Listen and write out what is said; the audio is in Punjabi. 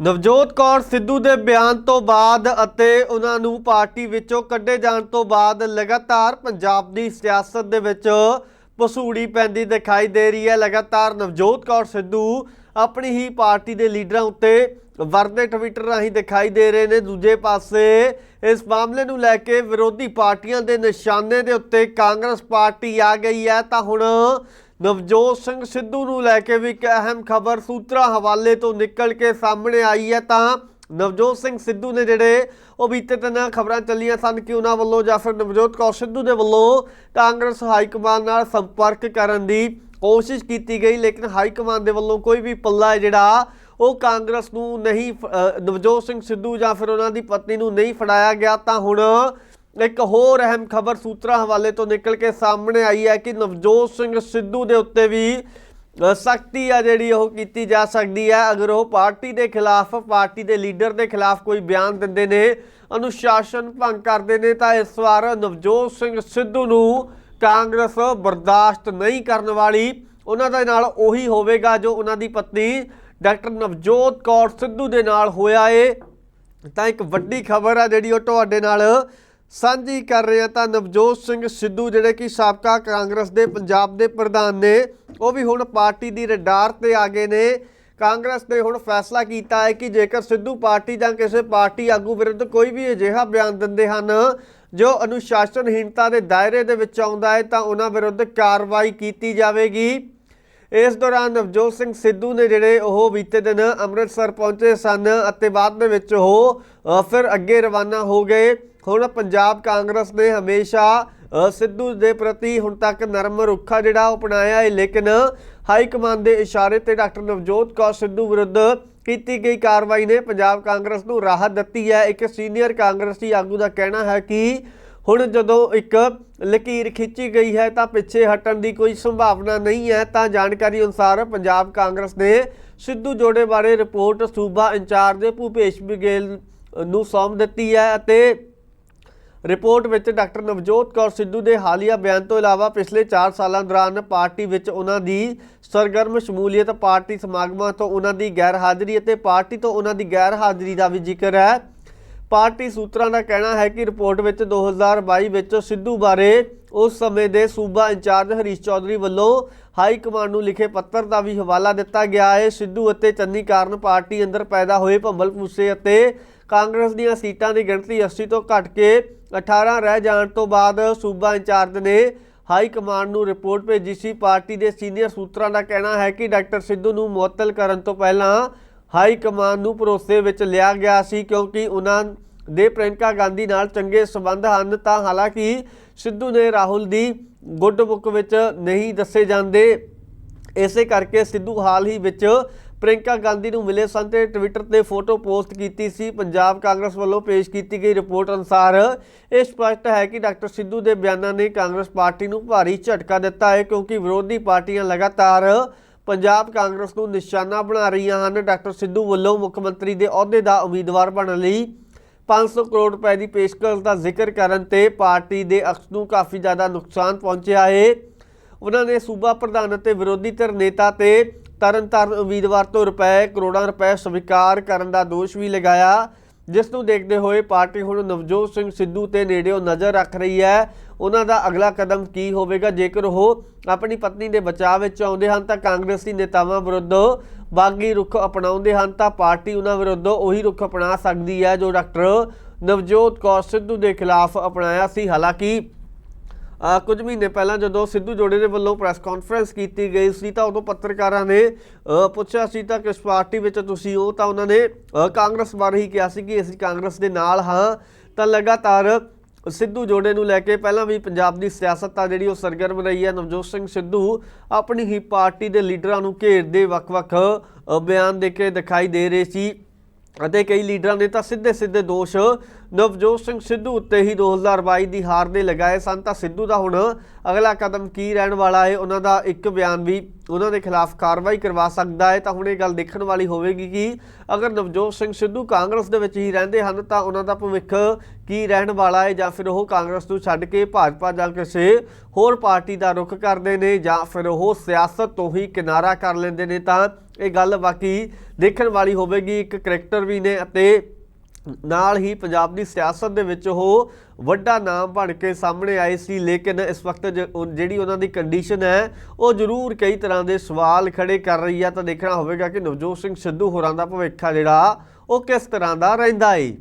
ਨਵਜੋਤ ਕੌਰ ਸਿੱਧੂ ਦੇ ਬਿਆਨ ਤੋਂ ਬਾਅਦ ਅਤੇ ਉਹਨਾਂ ਨੂੰ ਪਾਰਟੀ ਵਿੱਚੋਂ ਕੱਢੇ ਜਾਣ ਤੋਂ ਬਾਅਦ ਲਗਾਤਾਰ ਪੰਜਾਬ ਦੀ ਸਿਆਸਤ ਦੇ ਵਿੱਚ ਪਸੂੜੀ ਪੈਂਦੀ ਦਿਖਾਈ ਦੇ ਰਹੀ ਹੈ। ਲਗਾਤਾਰ ਨਵਜੋਤ ਕੌਰ ਸਿੱਧੂ ਆਪਣੀ ਹੀ ਪਾਰਟੀ ਦੇ ਲੀਡਰਾਂ ਉੱਤੇ ਵਰਦੇ ਟਵਿੱਟਰ ਰਾਹੀਂ ਦਿਖਾਈ ਦੇ ਰਹੇ ਨੇ। ਦੂਜੇ ਪਾਸੇ ਇਸ ਮਾਮਲੇ ਨੂੰ ਲੈ ਕੇ ਵਿਰੋਧੀ ਪਾਰਟੀਆਂ ਦੇ ਨਿਸ਼ਾਨੇ ਦੇ ਉੱਤੇ ਕਾਂਗਰਸ ਪਾਰਟੀ ਆ ਗਈ ਹੈ। ਤਾਂ ਹੁਣ ਨਵਜੋਤ ਸਿੰਘ ਸਿੱਧੂ ਨੂੰ ਲੈ ਕੇ ਵੀ ਇੱਕ ਅਹਿਮ ਖਬਰ ਸੂਤਰਾਂ ਹਵਾਲੇ ਤੋਂ ਨਿਕਲ ਕੇ ਸਾਹਮਣੇ ਆਈ ਹੈ, ਤਾਂ ਨਵਜੋਤ ਸਿੰਘ ਸਿੱਧੂ ਨੇ ਜਿਹੜੇ ਉਹ ਬੀਤੇ ਦਿਨ ਖਬਰਾਂ ਚੱਲੀਆਂ ਸਨ, ਕਿ ਉਹਨਾਂ ਵੱਲੋਂ ਜਾਂ ਫਿਰ ਨਵਜੋਤ ਕੌਰ ਸਿੱਧੂ ਦੇ ਵੱਲੋਂ ਕਾਂਗਰਸ ਹਾਈ ਕਮਾਨ ਨਾਲ ਸੰਪਰਕ ਕਰਨ ਦੀ ਕੋਸ਼ਿਸ਼ ਕੀਤੀ ਗਈ, ਲੇਕਿਨ ਹਾਈ ਕਮਾਨ ਦੇ ਵੱਲੋਂ ਕੋਈ ਵੀ ਪੱਲਾ ਹੈ ਜਿਹੜਾ ਉਹ ਕਾਂਗਰਸ ਨੂੰ ਨਹੀਂ ਫ- ਨਵਜੋਤ ਸਿੰਘ ਸਿੱਧੂ ਜਾਂ ਫਿਰ ਉਹਨਾਂ ਦੀ ਪਤਨੀ ਨੂੰ ਨਹੀਂ ਫੜਾਇਆ ਗਿਆ, ਤਾਂ ਹੁਣ ਇੱਕ ਹੋਰ ਅਹਿਮ ਖਬਰ ਸੂਤਰਾਂ ਹਵਾਲੇ ਤੋਂ ਨਿਕਲ ਕੇ ਸਾਹਮਣੇ ਆਈ ਹੈ ਕਿ ਨਵਜੋਤ ਸਿੰਘ ਸਿੱਧੂ ਦੇ ਉੱਤੇ ਵੀ ਸਖਤੀ ਆ ਜਿਹੜੀ ਉਹ ਕੀਤੀ ਜਾ ਸਕਦੀ ਹੈ। ਅਗਰ ਉਹ ਪਾਰਟੀ ਦੇ ਖਿਲਾਫ, ਪਾਰਟੀ ਦੇ ਲੀਡਰ ਦੇ ਖਿਲਾਫ ਕੋਈ ਬਿਆਨ ਦਿੰਦੇ ਨੇ, ਅਨੁਸ਼ਾਸਨ ਭੰਗ ਕਰਦੇ ਨੇ, ਤਾਂ ਇਸ ਵਾਰ ਨਵਜੋਤ ਸਿੰਘ ਸਿੱਧੂ ਨੂੰ ਕਾਂਗਰਸ ਬਰਦਾਸ਼ਤ ਨਹੀਂ ਕਰਨ ਵਾਲੀ, ਉਹਨਾਂ ਦੇ ਨਾਲ ਉਹੀ ਹੋਵੇਗਾ ਜੋ ਉਹਨਾਂ ਦੀ ਪਤਨੀ ਡਾਕਟਰ ਨਵਜੋਤ ਕੌਰ ਸਿੱਧੂ ਦੇ ਨਾਲ ਹੋਇਆ ਏ। ਤਾਂ ਇੱਕ ਵੱਡੀ ਖਬਰ ਆ ਜਿਹੜੀ ਉਹ ਤੁਹਾਡੇ ਨਾਲ ਸਾਂਝੀ ਕਰ ਰਹੇ ਆ ਤਾਂ ਨਵਜੋਤ ਸਿੰਘ ਸਿੱਧੂ, ਜਿਹੜੇ ਕਿ ਸਾਬਕਾ ਕਾਂਗਰਸ ਦੇ ਪੰਜਾਬ ਦੇ ਪ੍ਰਧਾਨ ਨੇ, ਉਹ ਵੀ ਹੁਣ ਪਾਰਟੀ ਦੀ ਰਡਾਰ ਤੇ ਆ ਗਏ ਨੇ। ਕਾਂਗਰਸ ਨੇ ਹੁਣ ਫੈਸਲਾ ਕੀਤਾ ਹੈ ਕਿ ਜੇਕਰ ਸਿੱਧੂ ਪਾਰਟੀ ਜਾਂ ਕਿਸੇ ਪਾਰਟੀ ਆਗੂ ਵਿਰੁੱਧ ਕੋਈ ਵੀ ਅਜਿਹਾ ਬਿਆਨ ਦਿੰਦੇ ਹਨ, ਜੋ ਅਨੁਸ਼ਾਸਨਹੀਣਤਾ ਦੇ ਦਾਇਰੇ ਦੇ ਵਿੱਚ ਆਉਂਦਾ ਹੈ, ਤਾਂ ਉਹਨਾਂ ਵਿਰੁੱਧ ਕਾਰਵਾਈ ਕੀਤੀ ਜਾਵੇਗੀ। ਇਸ ਦੌਰਾਨ ਨਵਜੋਤ ਸਿੰਘ ਸਿੱਧੂ ਨੇ ਜਿਹੜੇ ਉਹ ਬੀਤੇ ਦਿਨ ਅੰਮ੍ਰਿਤਸਰ ਪਹੁੰਚੇ ਸਨ ਅਤੇ ਬਾਅਦ ਦੇ ਵਿੱਚ ਉਹ ਫਿਰ ਅੱਗੇ ਰਵਾਨਾ ਹੋ ਗਏ। ਹੁਣ ਪੰਜਾਬ ਕਾਂਗਰਸ ਨੇ ਹਮੇਸ਼ਾ ਸਿੱਧੂ ਦੇ ਪ੍ਰਤੀ ਹੁਣ ਤੱਕ ਨਰਮ ਰੁੱਖਾ ਜਿਹੜਾ ਉਹ ਅਪਣਾਇਆ ਹੈ, ਲੇਕਿਨ ਹਾਈ ਕਮਾਂਡ ਦੇ ਇਸ਼ਾਰੇ ਤੇ ਡਾਕਟਰ ਨਵਜੋਤ ਕੌਰ ਸਿੱਧੂ ਵਿਰੁੱਧ ਕੀਤੀ ਗਈ ਕਾਰਵਾਈ ਨੇ ਪੰਜਾਬ ਕਾਂਗਰਸ ਨੂੰ ਰਾਹਤ ਦਿੱਤੀ ਹੈ। ਇੱਕ ਸੀਨੀਅਰ ਕਾਂਗਰਸੀ ਆਗੂ ਦਾ ਕਹਿਣਾ ਹੈ ਕਿ ਹੁਣ ਜਦੋਂ ਇੱਕ ਲਕੀਰ ਖਿੱਚੀ ਗਈ ਹੈ ਤਾਂ ਪਿੱਛੇ ਹਟਣ ਦੀ ਕੋਈ ਸੰਭਾਵਨਾ ਨਹੀਂ ਹੈ। ਤਾਂ ਜਾਣਕਾਰੀ ਅਨੁਸਾਰ ਪੰਜਾਬ ਕਾਂਗਰਸ ਨੇ ਸਿੱਧੂ ਜੋੜੇ ਬਾਰੇ ਰਿਪੋਰਟ ਸੂਬਾ ਇੰਚਾਰਜ ਭੂਪੇਸ਼ ਬਗੇਲ ਨੂੰ ਸੌਂਪ ਦਿੱਤੀ ਹੈ ਅਤੇ ਰਿਪੋਰਟ ਵਿੱਚ ਡਾਕਟਰ ਨਵਜੋਤ ਕੌਰ ਸਿੱਧੂ ਦੇ ਹਾਲੀਆ ਬਿਆਨ ਤੋਂ ਇਲਾਵਾ ਪਿਛਲੇ 4 ਸਾਲਾਂ ਦੌਰਾਨ ਪਾਰਟੀ ਵਿੱਚ ਉਹਨਾਂ ਦੀ ਸਰਗਰਮ ਸ਼ਮੂਲੀਅਤ, ਪਾਰਟੀ ਸਮਾਗਮਾਂ ਤੋਂ ਉਹਨਾਂ ਦੀ ਗੈਰ ਹਾਜ਼ਰੀ ਅਤੇ ਪਾਰਟੀ ਤੋਂ ਉਹਨਾਂ ਦੀ ਗੈਰ ਹਾਜ਼ਰੀ ਦਾ ਵੀ ਜ਼ਿਕਰ ਹੈ। ਪਾਰਟੀ ਸੂਤਰਾਂ ਦਾ ਕਹਿਣਾ ਹੈ ਕਿ ਰਿਪੋਰਟ ਵਿੱਚ 2022 ਵਿੱਚ ਸਿੱਧੂ ਬਾਰੇ ਉਸ ਸਮੇਂ ਦੇ ਸੂਬਾ ਇੰਚਾਰਜ ਹਰੀਸ਼ ਚੌਧਰੀ ਵੱਲੋਂ ਹਾਈ ਕਮਾਂਡ ਨੂੰ ਲਿਖੇ ਪੱਤਰ ਦਾ ਵੀ ਹਵਾਲਾ ਦਿੱਤਾ ਗਿਆ ਹੈ। ਸਿੱਧੂ ਅਤੇ ਚੰਨੀ ਕਾਰਨ ਪਾਰਟੀ ਅੰਦਰ ਪੈਦਾ ਹੋਏ ਭੰਬਲ ਭੂਸੇ ਅਤੇ ਕਾਂਗਰਸ ਦੀਆਂ ਸੀਟਾਂ ਦੀ ਗਿਣਤੀ 80 ਤੋਂ ਘਟ ਕੇ 18 ਰਹਿ ਜਾਣ ਤੋਂ ਬਾਅਦ ਸੂਬਾ ਇੰਚਾਰਜ ਨੇ ਹਾਈ ਕਮਾਂਡ ਨੂੰ ਰਿਪੋਰਟ ਭੇਜੀ ਸੀ। ਪਾਰਟੀ ਦੇ ਸੀਨੀਅਰ ਸੂਤਰਾਂ ਦਾ ਕਹਿਣਾ ਹੈ ਕਿ ਡਾਕਟਰ ਸਿੱਧੂ ਨੂੰ ਮੁਅੱਤਲ ਕਰਨ ਤੋਂ ਪਹਿਲਾਂ ਹਾਈ ਕਮਾਂਡ ਨੂੰ ਭਰੋਸੇ ਵਿੱਚ ਲਿਆ ਗਿਆ ਸੀ ਕਿਉਂਕਿ ਉਹਨਾਂ ਦੇ ਪ੍ਰਿਯੰਕਾ ਗਾਂਧੀ ਨਾਲ ਚੰਗੇ ਸਬੰਧ ਹਨ। ਤਾਂ ਹਾਲਾਂਕਿ ਸਿੱਧੂ ਨੇ ਰਾਹੁਲ ਦੀ ਗੁੱਡ ਬੁੱਕ ਵਿੱਚ ਨਹੀਂ ਦੱਸੇ ਜਾਂਦੇ। ਇਸੇ ਕਰਕੇ ਸਿੱਧੂ ਹਾਲ ਹੀ ਵਿੱਚ ਪ੍ਰਿਯੰਕਾ ਗਾਂਧੀ ਨੂੰ ਮਿਲੇ ਸਨ ਤੇ ਟਵਿੱਟਰ ਤੇ ਫੋਟੋ ਪੋਸਟ ਕੀਤੀ ਸੀ। ਪੰਜਾਬ ਕਾਂਗਰਸ ਵੱਲੋਂ ਪੇਸ਼ ਕੀਤੀ ਗਈ ਰਿਪੋਰਟ ਅਨੁਸਾਰ ਇਹ ਸਪਸ਼ਟ ਹੈ ਕਿ ਡਾਕਟਰ ਸਿੱਧੂ ਦੇ ਬਿਆਨਾਂ ਨੇ ਕਾਂਗਰਸ ਪਾਰਟੀ ਨੂੰ ਭਾਰੀ ਝਟਕਾ ਦਿੱਤਾ ਹੈ ਕਿਉਂਕਿ ਵਿਰੋਧੀ ਪਾਰਟੀਆਂ ਲਗਾਤਾਰ ਪੰਜਾਬ ਕਾਂਗਰਸ ਨੂੰ ਨਿਸ਼ਾਨਾ ਬਣਾ ਰਹੀਆਂ ਹਨ। ਡਾਕਟਰ ਸਿੱਧੂ ਵੱਲੋਂ ਮੁੱਖ ਮੰਤਰੀ ਦੇ ਅਹੁਦੇ ਦਾ ਉਮੀਦਵਾਰ ਬਣਨ ਲਈ 500 ਕਰੋੜ ਰੁਪਏ ਦੀ ਪੇਸ਼ਕਸ਼ ਦਾ ਜ਼ਿਕਰ ਕਰਨ ਤੇ ਪਾਰਟੀ ਦੇ ਅਕਸ ਨੂੰ ਕਾਫੀ ਜ਼ਿਆਦਾ ਨੁਕਸਾਨ ਪਹੁੰਚਿਆ ਹੈ। ਉਹਨਾਂ ਨੇ ਸੂਬਾ ਪ੍ਰਧਾਨ ਅਤੇ ਵਿਰੋਧੀ ਧਿਰ ਨੇਤਾ ਤੇ ਤਰਨਤਾਰਨ ਉਮੀਦਵਾਰ ਤੋਂ ਰੁਪਏ, ਕਰੋੜਾਂ ਰੁਪਏ ਸਵੀਕਾਰ ਕਰਨ ਦਾ ਦੋਸ਼ ਵੀ ਲਗਾਇਆ। ਜਿਸ ਨੂੰ ਦੇਖਦੇ ਹੋਏ ਪਾਰਟੀ ਹੁਣ ਨਵਜੋਤ ਸਿੰਘ ਸਿੱਧੂ ਤੇ ਨੇੜਿਓਂ ਨਜ਼ਰ ਰੱਖ ਰਹੀ ਹੈ। ਉਹਨਾਂ ਦਾ ਅਗਲਾ ਕਦਮ ਕੀ ਹੋਵੇਗਾ? ਜੇਕਰ ਉਹ ਆਪਣੀ ਪਤਨੀ ਦੇ ਬਚਾਅ ਵਿੱਚ ਆਉਂਦੇ ਹਨ ਤਾਂ ਕਾਂਗਰਸੀ ਨੇਤਾਵਾਂ ਵਿਰੁੱਧ ਬਾਗੀ ਰੁਖ ਅਪਣਾਉਂਦੇ ਹਨ ਤਾਂ ਪਾਰਟੀ ਉਹਨਾਂ ਵਿਰੁੱਧ ਉਹੀ ਰੁਖ ਅਪਣਾ ਸਕਦੀ ਹੈ ਜੋ ਡਾਕਟਰ ਨਵਜੋਤ ਕੌਰ ਸਿੱਧੂ ਦੇ ਖਿਲਾਫ ਅਪਣਾਇਆ ਸੀ। ਹਾਲਾਂਕਿ ਕੁਝ ਮਹੀਨੇ ਪਹਿਲਾਂ ਜਦੋਂ ਸਿੱਧੂ ਜੋੜੇ ਦੇ ਵੱਲੋਂ ਪ੍ਰੈਸ ਕਾਨਫਰੰਸ ਕੀਤੀ ਗਈ ਸੀ ਤਾਂ ਉਦੋਂ ਪੱਤਰਕਾਰਾਂ ਨੇ ਪੁੱਛਿਆ ਸੀ ਤਾਂ ਕਿਸ ਪਾਰਟੀ ਵਿੱਚ ਤੁਸੀਂ ਹੋ? ਤਾਂ ਉਹਨਾਂ ਨੇ ਕਾਂਗਰਸ ਬਾਰੇ ਹੀ ਕਿਹਾ ਸੀ ਕਿ ਅਸੀਂ ਕਾਂਗਰਸ ਦੇ ਨਾਲ ਹਾਂ। ਤਾਂ ਲਗਾਤਾਰ ਸਿੱਧੂ ਜੋੜੇ ਨੂੰ ਲੈ ਕੇ ਪਹਿਲਾਂ ਵੀ ਪੰਜਾਬ ਦੀ ਸਿਆਸਤ ਆ ਜਿਹੜੀ ਉਹ ਸਰਗਰਮ ਰਹੀ ਹੈ। ਨਵਜੋਤ ਸਿੰਘ ਸਿੱਧੂ ਆਪਣੀ ਹੀ ਪਾਰਟੀ ਦੇ ਲੀਡਰਾਂ ਨੂੰ ਘੇਰਦੇ ਵੱਖ-ਵੱਖ ਬਿਆਨ ਦੇ ਕੇ ਦਿਖਾਈ ਦੇ ਰਹੇ ਸੀ ਅਤੇ ਕਈ ਲੀਡਰਾਂ ਨੇ ਤਾਂ ਸਿੱਧੇ ਸਿੱਧੇ ਦੋਸ਼ ਨਵਜੋਤ ਸਿੰਘ ਸਿੱਧੂ ਉੱਤੇ ਹੀ 2022 ਦੀ ਹਾਰ ਦੇ ਲਗਾਏ ਸਨ। ਤਾਂ ਸਿੱਧੂ ਦਾ ਹੁਣ ਅਗਲਾ ਕਦਮ ਕੀ ਰਹਿਣ ਵਾਲਾ ਹੈ ਉਹਨਾਂ ਦਾ ਇੱਕ ਬਿਆਨ ਵੀ ਉਹਨਾਂ ਦੇ ਖਿਲਾਫ ਕਾਰਵਾਈ ਕਰਵਾ ਸਕਦਾ ਹੈ ਤਾਂ ਹੁਣ ਇਹ ਗੱਲ ਦੇਖਣ ਵਾਲੀ ਹੋਵੇਗੀ ਕਿ ਅਗਰ ਨਵਜੋਤ ਸਿੰਘ ਸਿੱਧੂ ਕਾਂਗਰਸ ਦੇ ਵਿੱਚ ਹੀ ਰਹਿੰਦੇ ਹਨ, ਤਾਂ ਉਹਨਾਂ ਦਾ ਭਵਿੱਖ ਕੀ ਰਹਿਣ ਵਾਲਾ ਹੈ ਜਾਂ ਫਿਰ ਉਹ ਕਾਂਗਰਸ ਨੂੰ ਛੱਡ ਕੇ ਭਾਜਪਾ ਜਾਂ ਕਿਸੇ ਹੋਰ ਪਾਰਟੀ ਦਾ ਰੁਖ ਕਰਦੇ ਨੇ ਜਾਂ ਫਿਰ ਉਹ ਸਿਆਸਤ ਤੋਂ ਹੀ ਕਿਨਾਰਾ ਕਰ ਲੈਂਦੇ ਨੇ? ਤਾਂ ਇਹ ਗੱਲ ਬਾਕੀ ਦੇਖਣ ਵਾਲੀ ਹੋਵੇਗੀ। ਇੱਕ ਕਰੈਕਟਰ ਵੀ ਨੇ ਅਤੇ ਨਾਲ ਹੀ ਪੰਜਾਬ ਦੀ ਸਿਆਸਤ ਦੇ ਵਿੱਚ ਉਹ ਵੱਡਾ ਨਾਮ ਬਣ ਕੇ ਸਾਹਮਣੇ ਆਏ ਸੀ, ਲੇਕਿਨ ਇਸ ਵਕਤ ਜਿਹੜੀ ਉਹਨਾਂ ਦੀ ਕੰਡੀਸ਼ਨ ਹੈ, ਉਹ ਜ਼ਰੂਰ ਕਈ ਤਰ੍ਹਾਂ ਦੇ ਸਵਾਲ ਖੜੇ ਕਰ ਰਹੀ ਹੈ ਤਾਂ ਦੇਖਣਾ ਹੋਵੇਗਾ ਕਿ ਨਵਜੋਤ ਸਿੰਘ ਸਿੱਧੂ ਹੋਰਾਂ ਦਾ ਭਵਿੱਖ ਜਿਹੜਾ, ਉਹ ਕਿਸ ਤਰ੍ਹਾਂ ਦਾ ਰਹਿੰਦਾ ਏ।